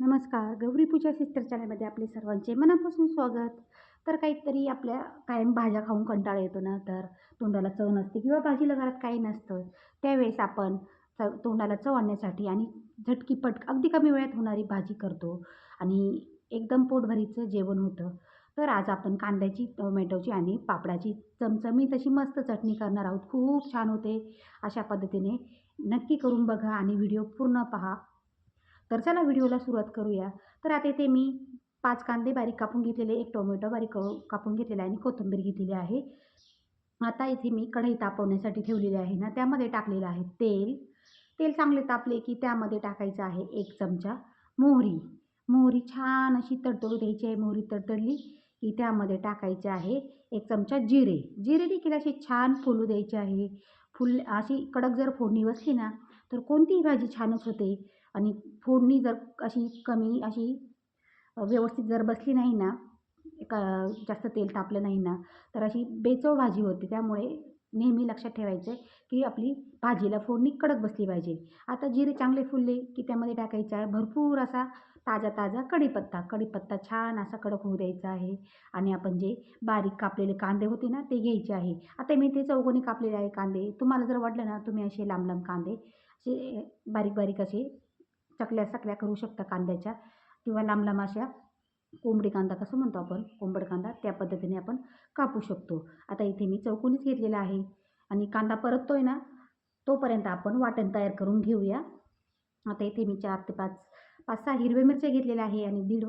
नमस्कार. गौरी पूजा सिस्टर चॅनलमध्ये आपले सर्वांचे मनापासून स्वागत. तर काहीतरी आपल्या कायम भाज्या खाऊन कंटाळा येतो ना तर तोंडाला चव नसते किंवा भाजीला घरात काही नसतं त्यावेळेस आपण च तोंडाला चव आणण्यासाठी आणि झटकीपट अगदी कमी वेळात होणारी भाजी करतो आणि एकदम पोटभरीचं जेवण होतं. तर आज आपण कांद्याची टोमॅटोची आणि पापडाची चमचमीत अशी मस्त चटणी करणार आहोत. खूप छान होते. अशा पद्धतीने नक्की करून बघा आणि व्हिडिओ पूर्ण पहा. तर चला व्हिडिओला सुरुवात करूया. तर आता इथे मी पाच कांदे बारीक कापून घेतलेले एक टोमॅटो बारीक कापून घेतलेला आहे आणि कोथिंबीर घेतलेली आहे. आता इथे मी कढई तापवण्यासाठी ठेवलेली आहे ना त्यामध्ये टाकलेलं आहे तेल. तेल चांगले तापले की त्यामध्ये टाकायचं आहे एक चमचा मोहरी. मोहरी छान अशी तडतडू द्यायची आहे मोहरी तडतडली की त्यामध्ये टाकायचे आहे एक चमचा जिरे. जिरे देखील असे छान फुलू द्यायचे आहे. फुल अशी कडक जर फोडणी बसली ना तर कोणतीही भाजी छानच होते. आणि फोडणी जर अशी कमी अशी व्यवस्थित जर बसली नाही ना का जास्त तेल तापलं नाही ना तर अशी बेचव भाजी होते. त्यामुळे नेहमी लक्षात ठेवायचं आहे की आपली भाजीला फोडणी कडक बसली पाहिजे. आता जिरे चांगले फुलले की त्यामध्ये टाकायचं आहे भरपूर असा ताजा ताजा कढीपत्ता. कढीपत्ता छान असा कडक होऊ द्यायचा आहे आणि आपण जे बारीक कापलेले कांदे होते ना ते घ्यायचे आहे. आता मी ते चौकोनी कापलेले आहे कांदे. तुम्हाला जर वाटलं ना तुम्ही असे लांब लांब कांदे असे बारीक बारीक असे चकल्या सकल्या करू शकता कांद्याच्या किंवा लांब लांब अशा कोंबडी कांदा कसं म्हणतो आपण कोंबड कांदा त्या पद्धतीने आपण कापू शकतो. आता इथे मी चौकोनीच घेतलेला आहे आणि कांदा परततो आहे ना तोपर्यंत आपण वाटण तयार करून घेऊया. आता इथे मी चार ते पाच पाच सहा हिरव्या मिरच्या घेतलेल्या आहे आणि दीड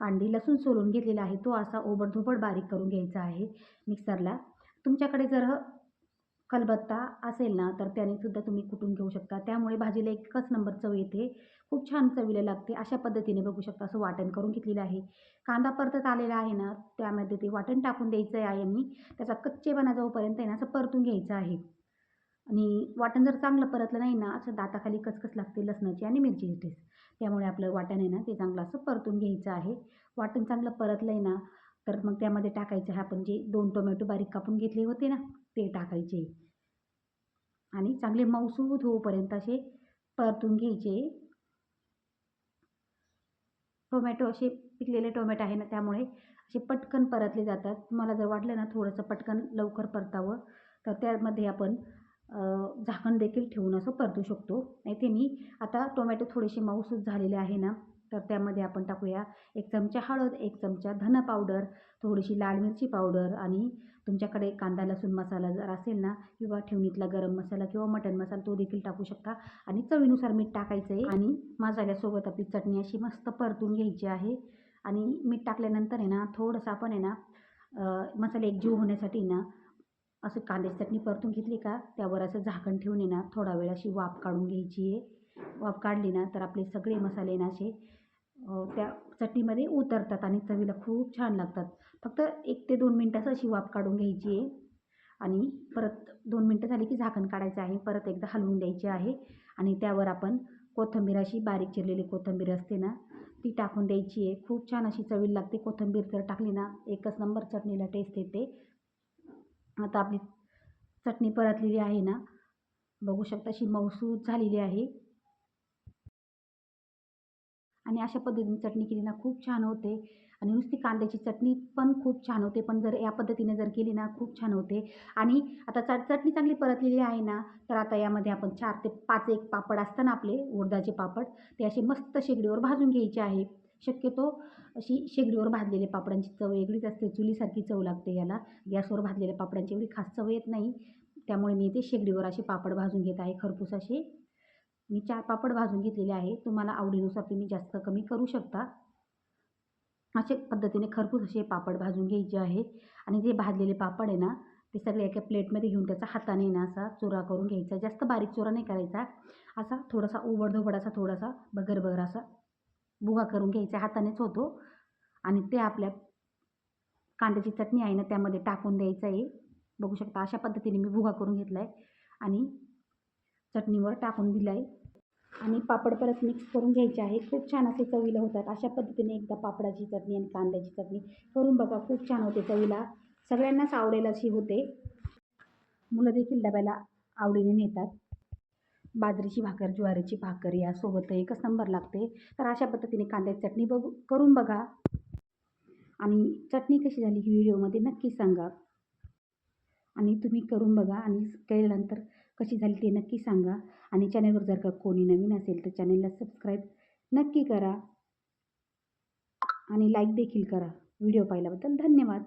कांडी लसूण सोलून घेतलेला आहे. तो असा ओबडधोबड बारीक करून घ्यायचा आहे मिक्सरला. तुमच्याकडे जर खलबत्ता असेल ना तर त्याने सुद्धा तुम्ही कुटून घेऊ शकता. त्यामुळे भाजीला एकच नंबर चव येते. खूप छान चवीला लागते. अशा पद्धतीने बघू शकता असं वाटण करून घेतलेलं आहे. कांदा परतत आलेला आहे ना त्यामध्ये ते वाटण टाकून द्यायचं आहे आणि त्याचा कच्चेपणा जोपर्यंत आहे ना असं परतून घ्यायचं आहे. आणि वाटण जर चांगलं परतलं नाही ना असं दाताखाली कचकच लागते लसणाची आणि मिरची टेस्ट त्यामुळे आपलं वाटण आहे ना ते चांगलं असं परतून घ्यायचं आहे. वाटण चांगलं परतलं आहे ना तर मग त्यामध्ये टाकायचं आहे आपण जे दोन टोमॅटो बारीक कापून घेतले होते ना ते टाकायचे. आणि चांगले मऊसूद होऊपर्यंत असे परतून घ्यायचे. टोमॅटो असे पिकलेले टोमॅटो आहे ना त्यामुळे असे पटकन परतले जातात. तुम्हाला जर वाटलं ना थोडंसं पटकन लवकर परतावं तर त्यामध्ये आपण झाकण देखील ठेवून असं परतू शकतो. नाही ते मी आता टोमॅटो थोडेसे मऊसूद झालेले आहे ना तर त्यामध्ये आपण टाकूया एक चमचा हळद एक चमचा धन पावडर थोडीशी लाल मिरची पावडर आणि तुमच्याकडे कांदा लसूण मसाला जर असेल ना किंवा ठेवणीतला गरम मसाला किंवा मटण मसाला तो देखील टाकू शकता. आणि चवीनुसार मीठ टाकायचं आहे आणि मसाल्यासोबत आपली चटणी अशी मस्त परतून घ्यायची आहे. आणि मीठ टाकल्यानंतर आहे ना थोडंसं आपण आहे ना मसाले एकजीव होण्यासाठी ना असं कांद्याची चटणी परतून घेतली का त्यावर असं झाकण ठेवून आहे ना थोडा वेळ अशी वाफ काढून घ्यायची आहे. काढली ना तर आपले सगळे मसाले ना असे त्या चटणीमध्ये उतरतात आणि चवीला खूप छान लागतात. फक्त एक ते दोन मिनटाचं अशी वाफ काढून घ्यायची आहे. आणि परत दोन मिनटं झाली की झाकण काढायचं आहे. परत एकदा हलवून द्यायचे आहे. आणि त्यावर आपण कोथिंबीर अशी बारीक चिरलेली कोथिंबीर असते ना ती टाकून द्यायची आहे. खूप छान अशी चवी लागते कोथिंबीर जर टाकली ना एकच नंबर चटणीला टेस्ट येते. आता आपली चटणी परतलेली आहे ना बघू शकता अशी मऊसूद झालेली आहे. आणि अशा पद्धतीने चटणी केली ना खूप छान होते. आणि नुसती कांद्याची चटणी पण खूप छान होते. पण जर या पद्धतीने जर केली ना खूप छान होते. आणि आता च चटणी चांगली परतलेली आहे ना तर आता यामध्ये आपण चार ते पाच एक पापड असताना आपले उडदाचे पापड ते असे मस्त शेगडीवर भाजून घ्यायचे आहे. शक्यतो अशी शेगडीवर भाजलेल्या पापडांची चव वेगळीच असते. चुलीसारखी चव लागते याला. गॅसवर भाजलेल्या पापडांची एवढी खास चव येत नाही. त्यामुळे मी ते शेगडीवर असे पापड भाजून घेत आहे. खरपूस असे मी चार पापड भाजून घेतलेले आहे. तुम्हाला आवडीनुसार तुम्ही जास्त कमी करू शकता. अशा पद्धतीने खरपूस असे पापड भाजून घ्यायचे आहे. आणि जे भाजलेले पापड आहे ना ते सगळे एका प्लेटमध्ये घेऊन त्याचा हाताने ना असा चुरा करून घ्यायचा. जास्त बारीक चुरा नाही करायचा. असा थोडासा ओबडधोबड असा थोडासा बगर बगर असा बुगा करून घ्यायचा. हातानेच होतो. आणि ते आपल्या कांद्याची चटणी आहे ना त्यामध्ये टाकून द्यायचं आहे. बघू शकता अशा पद्धतीने मी भुगा करून घेतला आहे आणि चटणीवर टाकून दिलं आहे आणि पापड परत मिक्स करून घ्यायचे आहे खूप छान असे चवीला होतात. अशा पद्धतीने एकदा पापडाची चटणी आणि कांद्याची चटणी करून बघा खूप छान होते चवीला. सगळ्यांनाच आवडेल अशी होते. मुलं देखील डब्याला आवडीने नेतात. बाजरीची भाकर ज्वारीची भाकर यासोबत एकच नंबर लागते. तर अशा पद्धतीने कांद्याची चटणी बघू करून बघा. आणि चटणी कशी झाली ही व्हिडिओमध्ये नक्की सांगा. आणि तुम्ही करून बघा आणि केल्यानंतर कशी झाली ते नक्की सांगा. आणि चॅनलवर जर का कोणी नवीन असेल तर चॅनलला सबस्क्राईब नक्की करा. आणि लाईक देखील करा. व्हिडिओ पाहिल्याबद्दल धन्यवाद.